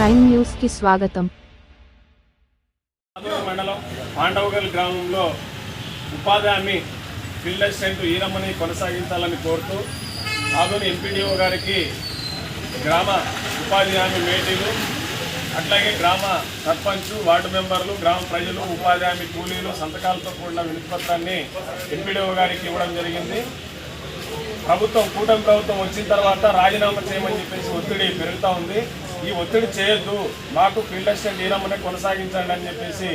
Prime న్యూస్కి స్వాగతం మండలం పాండవగల్ గ్రామంలో ఉపాధి హామీ ఫీల్డ్ అసిస్టెంట్ ఈరమ్మని కొనసాగించాలని కోరుతూ ఆదూరు ఎంపీడీఓ గారికి గ్రామ ఉపాధి హామీ మీటింగు అట్లాగే గ్రామ సర్పంచ్ వార్డు మెంబర్లు గ్రామ ప్రజలు ఉపాధి హామీ కూలీలు సంతకాలతో కూడిన వినతిపత్రాన్ని ఎంపీడీఓ గారికి ఇవ్వడం జరిగింది. ప్రభుత్వం కూటమి ప్రభుత్వం వచ్చిన తర్వాత రాజీనామా చేయమని చెప్పేసి ఒత్తిడి పెరుగుతూ ఉంది. ఈ ఒత్తిడి చేయొద్దు. మాకు ఫీల్డ్ అసిస్టెంట్ ఈరమ్మనే కొనసాగించండి అని చెప్పేసి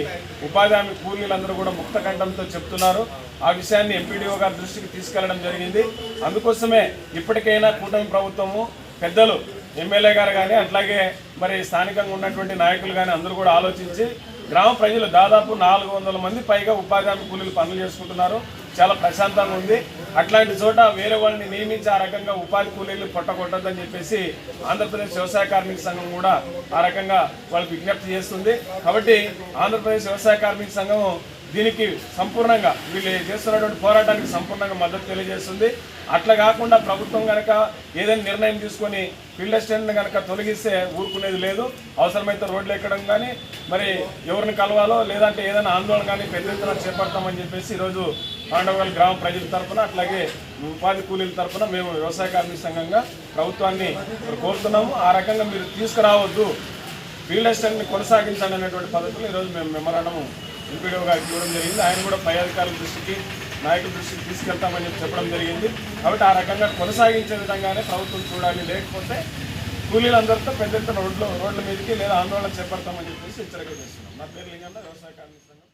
ఉపాధి హామీ కూలీలందరూ కూడా ముక్త కంఠంతో చెప్తున్నారు. ఆ విషయాన్ని ఎంపీడీఓ గారి దృష్టికి తీసుకెళ్ళడం జరిగింది. అందుకోసమే ఇప్పటికైనా కూటమి ప్రభుత్వము పెద్దలు ఎమ్మెల్యే గారు కానీ అట్లాగే మరి స్థానికంగా ఉన్నటువంటి నాయకులు కానీ అందరూ కూడా ఆలోచించి గ్రామ ప్రజలు దాదాపు నాలుగు వందల మంది పైగా ఉపాధి హామీ కూలీలు పనులు చేసుకుంటున్నారు. చాలా ప్రశాంతంగా ఉంది. అట్లాంటి చోట వేరే వాళ్ళని నియమించి ఆ రకంగా ఉపాధి కూలీలు పొట్టగొట్టద్దని చెప్పేసి ఆంధ్రప్రదేశ్ వ్యవసాయ కార్మిక సంఘం కూడా ఆ రకంగా వాళ్ళకి విజ్ఞప్తి చేస్తుంది. కాబట్టి ఆంధ్రప్రదేశ్ వ్యవసాయ కార్మిక సంఘం దీనికి సంపూర్ణంగా వీళ్ళు చేస్తున్నటువంటి పోరాటానికి సంపూర్ణంగా మద్దతు తెలియజేస్తుంది. అట్లా కాకుండా ప్రభుత్వం కనుక ఏదైనా నిర్ణయం తీసుకొని ఫీల్డ్ అసిస్టెంట్ కనుక తొలగిస్తే ఊరుకునేది లేదు. అవసరమైతే రోడ్లు ఎక్కడం కానీ మరి ఎవరిని కలవాలో లేదంటే ఏదైనా ఆందోళన కానీ పెద్ద ఎత్తున చేపడతామని చెప్పేసి ఈరోజు పాండవగల్ గ్రామ ప్రజల తరఫున అట్లాగే ఉపాధి కూలీల తరఫున మేము వ్యవసాయ కార్మిక సంఘంగా ప్రభుత్వాన్ని కోరుతున్నాము. ఆ రకంగా మీరు తీసుకురావద్దు. ఫీల్డ్ అసిస్టెంట్ని కొనసాగించండి అనేటువంటి పద్ధతిలో ఈరోజు మేము మెమరాండము ఎంపీడీఓ గారికి ఇవ్వడం జరిగింది. ఆయన కూడా పై అధికారుల దృష్టికి నాయకుల దృష్టికి తీసుకెళ్తామని చెప్పి చెప్పడం జరిగింది. కాబట్టి ఆ రకంగా కొనసాగించే విధంగానే ప్రభుత్వం చూడాలి. లేకపోతే కూలీలందరితో పెద్ద ఎత్తున రోడ్లు రోడ్ల మీదకి లేదా ఆందోళన చేపడతామని చెప్పేసి హెచ్చరిక చేస్తున్నాం. నా పేరు లింగన్న వ్యవసాయ కార్మిక సంఘం.